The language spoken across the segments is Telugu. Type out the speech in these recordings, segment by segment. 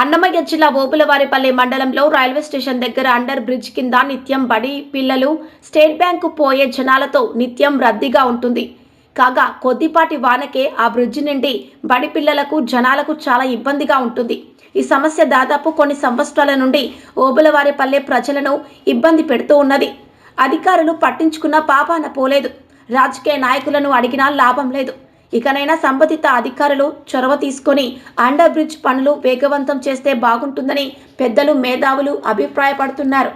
అన్నమయ్య జిల్లా ఓబులవారిపల్లి మండలంలో రైల్వే స్టేషన్ దగ్గర అండర్ బ్రిడ్జ్ కింద నిత్యం బడి పిల్లలు స్టేట్ బ్యాంకు పోయే జనాలతో నిత్యం రద్దీగా ఉంటుంది. కాగా కొద్దిపాటి వానకే ఆ బ్రిడ్జి నుండి బడి పిల్లలకు జనాలకు చాలా ఇబ్బందిగా ఉంటుంది. ఈ సమస్య దాదాపు కొన్ని సంవత్సరాల నుండి ఓబులవారిపల్లె ప్రజలను ఇబ్బంది పెడుతూ ఉన్నది. అధికారులు పట్టించుకున్న పాపాన పోలేదు. రాజకీయ నాయకులను అడిగినా లాభం లేదు. ఇకనైనా సంబంధిత అధికారులు చొరవ తీసుకొని అండర్ బ్రిడ్జ్ పనులు వేగవంతం చేస్తే బాగుంటుందని పెద్దలు మేధావులు అభిప్రాయపడుతున్నారు.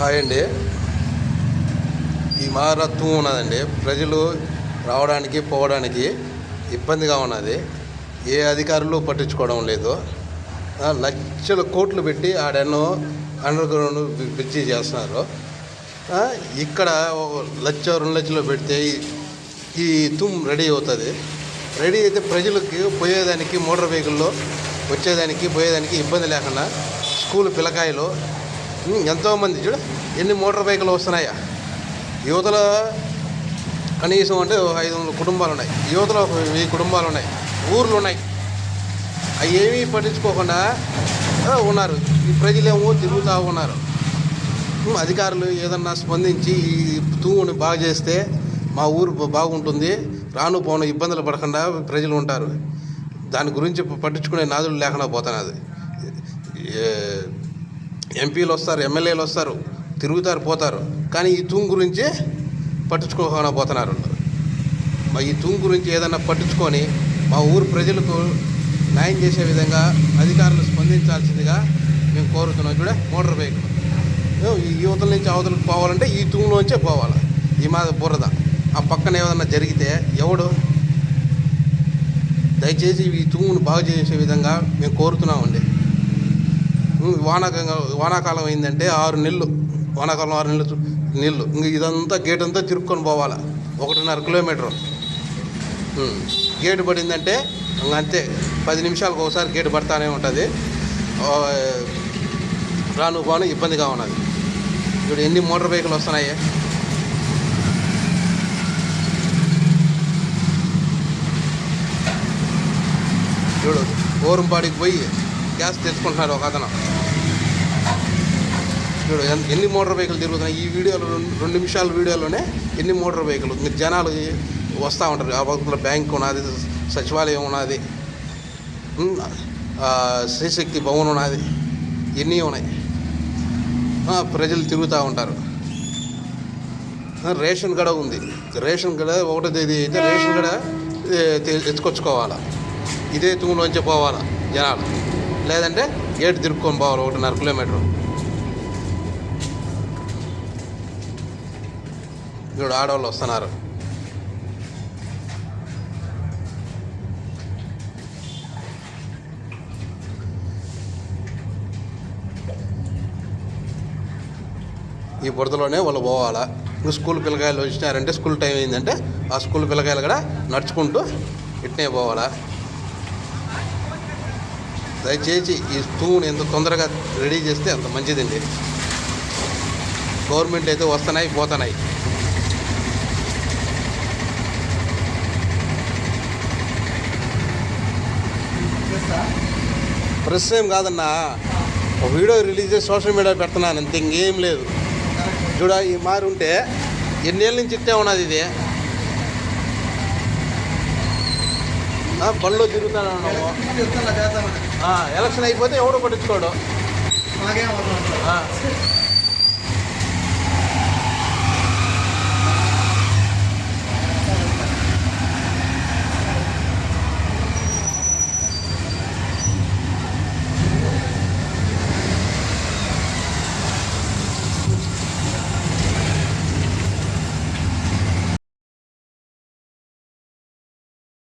హాయ్ అండి. మారత్వం ఉన్నదండి. ప్రజలు రావడానికి పోవడానికి ఇబ్బందిగా ఉన్నది. ఏ అధికారులు పట్టించుకోవడం లేదు. లక్షల కోట్లు పెట్టి ఆడెన్నో అండర్ గ్రౌండ్ బ్రిడ్జి చేస్తున్నారు. ఇక్కడ ఒక లక్ష రెండు లక్షలు పెడితే ఈ- తుమ్ రెడీ అవుతుంది. రెడీ అయితే ప్రజలకి పోయేదానికి మోటార్ వెహికల్లో వచ్చేదానికి పోయేదానికి ఇబ్బంది లేకుండా స్కూల్ పిల్లకాయలు ఎంతోమంది చూడ ఎన్ని మోటార్ బైకులు వస్తున్నాయా? యువతల కనీసం అంటే ఐదు వందల కుటుంబాలు ఉన్నాయి యువతలో ఒక వెయ్యి కుటుంబాలు ఉన్నాయి ఊర్లు ఉన్నాయి అవి ఏమీ పట్టించుకోకుండా ఉన్నారు. ఈ ప్రజలేమో తిరుగుతూ ఉన్నారు. అధికారులు ఏదన్నా స్పందించి ఈ తూముని బాగు చేస్తే మా ఊరు బాగుంటుంది. రాను పోను ఇబ్బందులు పడకుండా ప్రజలు ఉంటారు. దాని గురించి పట్టించుకునే నాదులు లేకుండా పోతున్నది అది. ఎంపీలు వస్తారు ఎమ్మెల్యేలు వస్తారు తిరుగుతారు పోతారు. కానీ ఈ తూంగు గురించి పట్టించుకోకుండా పోతున్నారు మా ఈ తూంగు గురించి ఏదన్నా పట్టించుకొని మా ఊరు ప్రజలకు న్యాయం చేసే విధంగా అధికారులు స్పందించాల్సిందిగా మేము కోరుతున్నాం. చూడ మోటార్ బైక్. ఈ యువతల నుంచి అవతలకు పోవాలంటే ఈ తూములోంచే పోవాలి. ఈ మాది బురద. ఆ పక్కన ఏదన్నా జరిగితే ఎవడు? దయచేసి ఈ తూమును బాగు చేసే విధంగా మేము కోరుతున్నామండి. వానాకంగా వానాకాలం వానాకాలం అయిందంటే ఆరు నెలలు. వానాకాలం ఆరు నెలలు నీళ్ళు. ఇంక ఇదంతా గేట్ అంతా తిరుక్కొని పోవాలా. ఒకటిన్నర కిలోమీటర్. గేటు పడిందంటే అంతే. పది నిమిషాలకు ఒకసారి గేటు పడతానే ఉంటుంది. రాను పోను ఇబ్బందిగా ఉన్నది. ఇప్పుడు ఎన్ని మోటార్ వెహికల్ వస్తున్నాయి. చూడు ఓరంపాడికి పోయి గ్యాస్ తెచ్చుకుంటున్నారు ఒక అతను. చూడు ఎన్ని మోటార్ వెహికల్ తిరుగుతున్నాయి? ఈ వీడియోలో రెండు నిమిషాల వీడియోలోనే ఎన్ని మోటార్ వెహికల్ మీరు జనాలు వస్తూ ఉంటారు ఆ పక్కన బ్యాంక్ ఉన్నది సచివాలయం ఉన్నది శ్రీశక్తి భవన్ ఉన్నది ఎన్ని ఉన్నాయి? ప్రజలు తిరుగుతూ ఉంటారు. రేషన్ గడ ఉంది. రేషన్ గడ ఒకటో తేదీ అయితే రేషన్ గడ ఏ, ఎత్తుకొచ్చుకోవాలా? ఇదే తూములోంచి పోవాలా జనాలు? లేదంటే గేట్ తిరుక్కొని పోవాలి ఒకటిన్నర కిలోమీటర్. ఇప్పుడు ఆడవాళ్ళు వస్తున్నారు. ఈ బురదలోనే వాళ్ళు పోవాలా. ఇంకా స్కూల్ పిల్లకాయలు వచ్చినారంటే స్కూల్ టైం అయిందంటే ఆ స్కూల్ పిల్లకాయలు కూడా నడుచుకుంటూ ఇట్నే పోవాలా. దయచేసి ఈ స్టూని ఎంత తొందరగా రెడీ చేస్తే అంత మంచిదండి. గవర్నమెంట్ అయితే వస్తున్నాయి పోతున్నాయి. ప్రెస్ ఏం కాదన్నా. ఒక వీడియో రిలీజ్ చేసి సోషల్ మీడియా పెడుతున్నాను అంతే ఇంకేం లేదు. చూడ ఈ మారి ఉంటే ఎన్నేళ్ళ నుంచి ఇట్టే ఉన్నది ఇది. బళ్ళు తిరుగుతాను ఎలక్షన్ అయిపోతే ఎవడు పట్టించుకోడు?